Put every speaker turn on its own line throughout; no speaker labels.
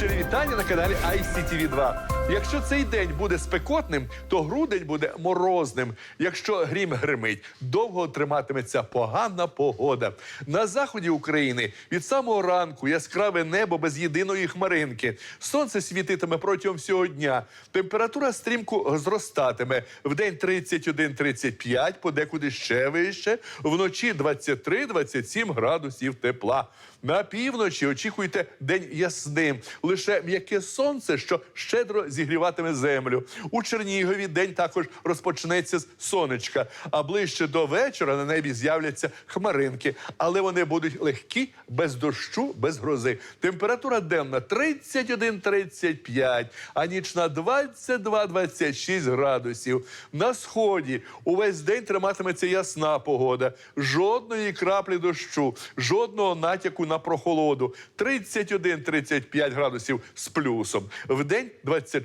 Щирі вітання на каналі ICTV 2 Якщо цей день буде спекотним, то грудень буде морозним. Якщо грім гримить, довго триматиметься погана погода. На заході України від самого ранку яскраве небо без єдиної хмаринки. Сонце світитиме протягом всього дня. Температура стрімко зростатиме. Вдень 31-35, подекуди ще вище. Вночі 23-27 градусів тепла. На півночі очікуйте день ясним. Лише м'яке сонце, що щедро зігріватиме землю. У Чернігові день також розпочнеться з сонечка. А ближче до вечора на небі з'являться хмаринки, але вони будуть легкі, без дощу, без грози. Температура денна 31-35, а нічна 22-26 градусів. На сході увесь день триматиметься ясна погода. Жодної краплі дощу, жодного натяку на прохолоду. 31-35 градусів з плюсом. Вдень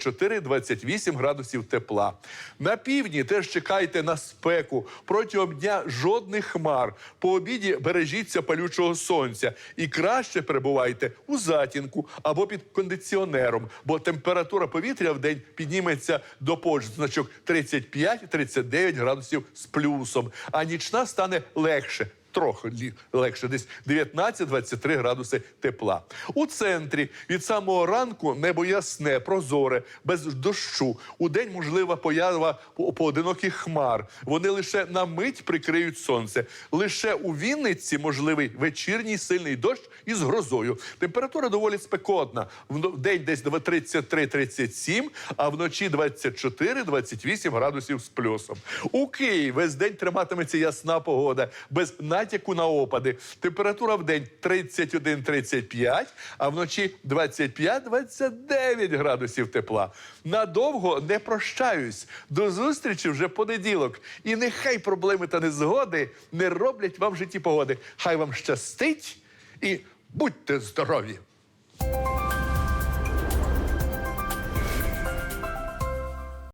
24-28 градусів тепла. На півдні теж чекайте на спеку. Протягом дня жодних хмар. По обіді бережіться палючого сонця і краще перебувайте у затінку або під кондиціонером, бо температура повітря в день підніметься до позначок 35-39 градусів з плюсом, а нічна стане легше. Трохи легше, десь 19-23 градуси тепла. У центрі від самого ранку небо ясне, прозоре, без дощу. У день можлива поява поодиноких хмар. Вони лише на мить прикриють сонце. Лише у Вінниці можливий вечірній сильний дощ із грозою. Температура доволі спекотна. В день десь 33-37, а вночі 24-28 градусів з плюсом. У Києві весь день триматиметься ясна погода, без натяку на опади. Температура в день 31-35, а вночі 25-29 градусів тепла. Надовго не прощаюсь. До зустрічі вже понеділок. І нехай проблеми та незгоди не роблять вам в житті погоди. Хай вам щастить і будьте здорові!